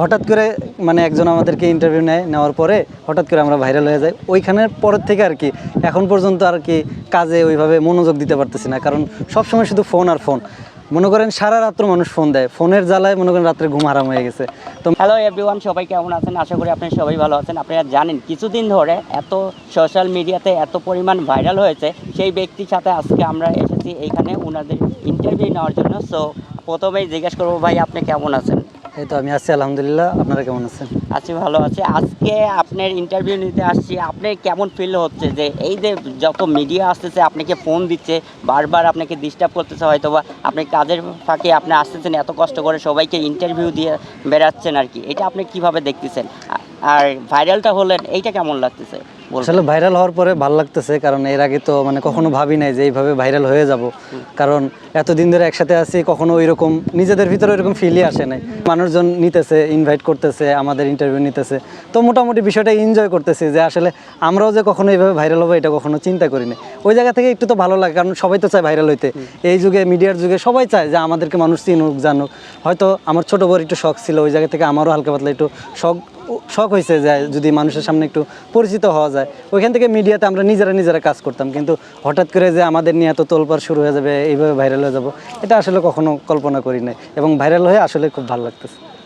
হঠাৎ করে মানে একজন আমাদেরকে ইন্টারভিউ নেয়, নেওয়ার পরে হঠাৎ করে আমরা ভাইরাল হয়ে যাই। ওইখানের পরের থেকে আর কি, এখন পর্যন্ত আর কি কাজে ওইভাবে মনোযোগ দিতে পারতেছি না। কারণ সবসময় শুধু ফোন আর ফোন মনে করেন সারা রাত্র মানুষ ফোন দেয়। ফোনের জ্বালায় মনে করেন রাত্রে ঘুম হারাম হয়ে গেছে। তো হ্যালো এভরিওয়ান সবাই কেমন আছেন? আশা করি আপনারা সবাই ভালো আছেন। আপনারা জানেন, কিছুদিন ধরে এত সোশ্যাল মিডিয়াতে এত পরিমাণ ভাইরাল হয়েছে। সেই ব্যক্তির সাথে আজকে আমরা এসেছি এইখানে ওনাদের ইন্টারভিউ নেওয়ার জন্য। সো প্রথমেই জিজ্ঞেস করব, ভাই আপনি কেমন আছেন? এই তো আমি আছি, আলহামদুলিল্লাহ। আপনারা কেমন আছেন? আছি, ভালো আছি। আজকে আপনার ইন্টারভিউ নিতে আসছি। আপনার কেমন ফিল হচ্ছে যে এই যে যত মিডিয়া আসতেছে, আপনাকে ফোন দিচ্ছে, বারবার আপনাকে ডিস্টার্ব করতেছে হয়তো বা আপনি কাজের ফাঁকে আপনি আসতেছেন, এত কষ্ট করে সবাইকে ইন্টারভিউ দিয়ে বেড়াচ্ছেন আর কি। এটা আপনি কীভাবে দেখতেছেন? আর ভাইরালটা হলেন এইটা কেমন লাগতেছে? আসলে ভাইরাল হওয়ার পরে ভালো লাগতেছে কারণ এর আগে তো মানে কখনো ভাবি নাই যে এইভাবে ভাইরাল হয়ে যাব। কারণ এতদিন ধরে একসাথে আছি কখনো ওইরকম নিজেদের ভিতরে ওইরকম ফিলই আসে নাই। মানুষজন নিতেছে ইনভাইট করতেছে আমাদের ইন্টারভিউ নিতেছে। তো মোটামুটি বিষয়টা এনজয় করতেছি যে আসলে আমরাও যে কখনো এইভাবে ভাইরাল হব এটা কখনো চিন্তা করি করিনি। ওই জায়গা থেকে একটু তো ভালো লাগে কারণ সবাই তো চায় ভাইরাল হইতে। এই যুগে মিডিয়ার যুগে সবাই চায় যে আমাদেরকে মানুষ চিনুক জানুক। হয়তো আমার ছোট বড় একটু শখ ছিল ওই জায়গা থেকে আমারও হালকা পাতলা একটু শখ শখ হয়েছে যে যদি মানুষের সামনে একটু পরিচিত হওয়া যায়। ওইখান থেকে মিডিয়াতে আমরা নিজেরা নিজেরা কাজ করতাম। কিন্তু হঠাৎ করে যে আমাদের নিয়ে এত তোলপার শুরু হয়ে যাবে, এইভাবে ভাইরাল হয়ে যাব, এটা আসলে কখনো কল্পনা করি নাই। এবং ভাইরাল হয়ে আসলে খুব ভালো লাগতেছে।